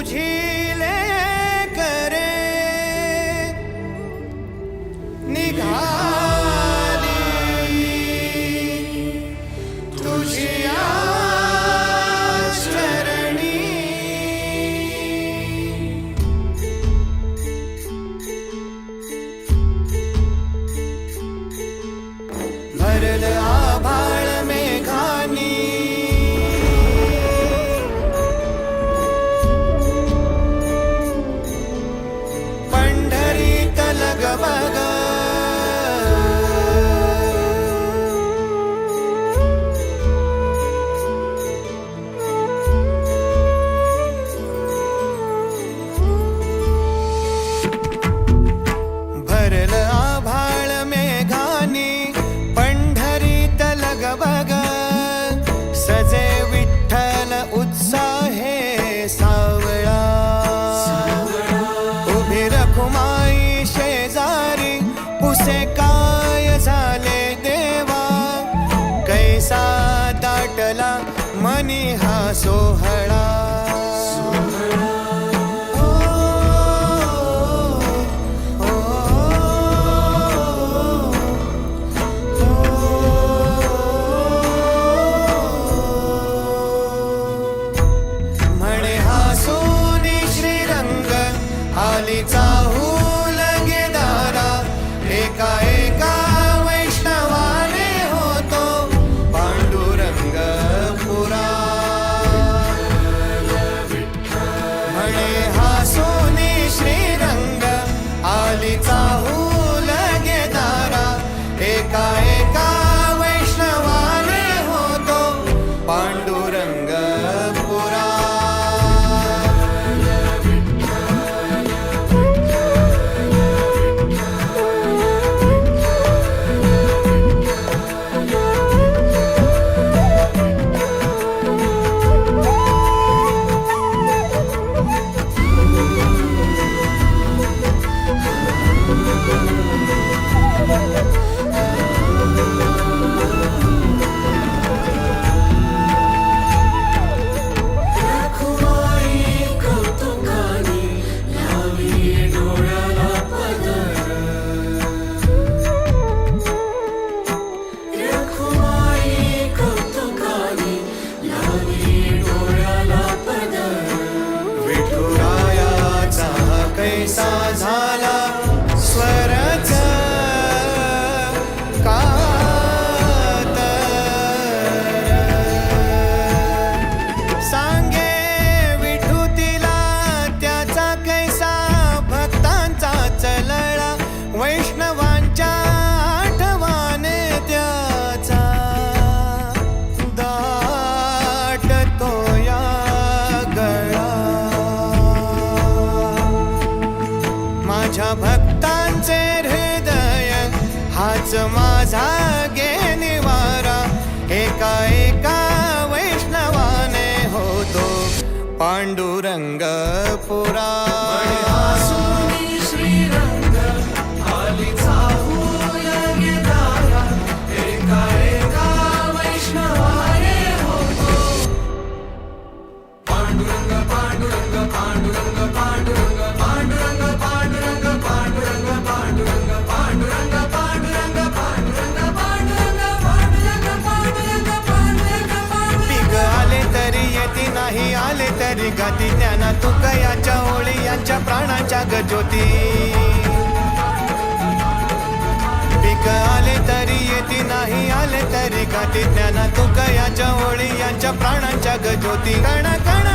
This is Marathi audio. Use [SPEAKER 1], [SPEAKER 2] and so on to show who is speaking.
[SPEAKER 1] तुझी ले करे। निघाली। तुझी शरणी भरला पुसे काय झाले देवा? कैसा दाटला मनी हा सोहळ? कैसा झाला माझ्या भक्तांचे हृदय हाच माझा गे निवारा एका एका वैष्णवाने होतो पांडुरंग पुरा. ज्ञाना तुका याच्या होळी यांच्या प्राणाच्या गज्योती पिक आले तरी येती नाही आले तरी गाती. ज्ञाना तुकयाच्या होळी यांच्या प्राणांच्या गज्योती कणा कणा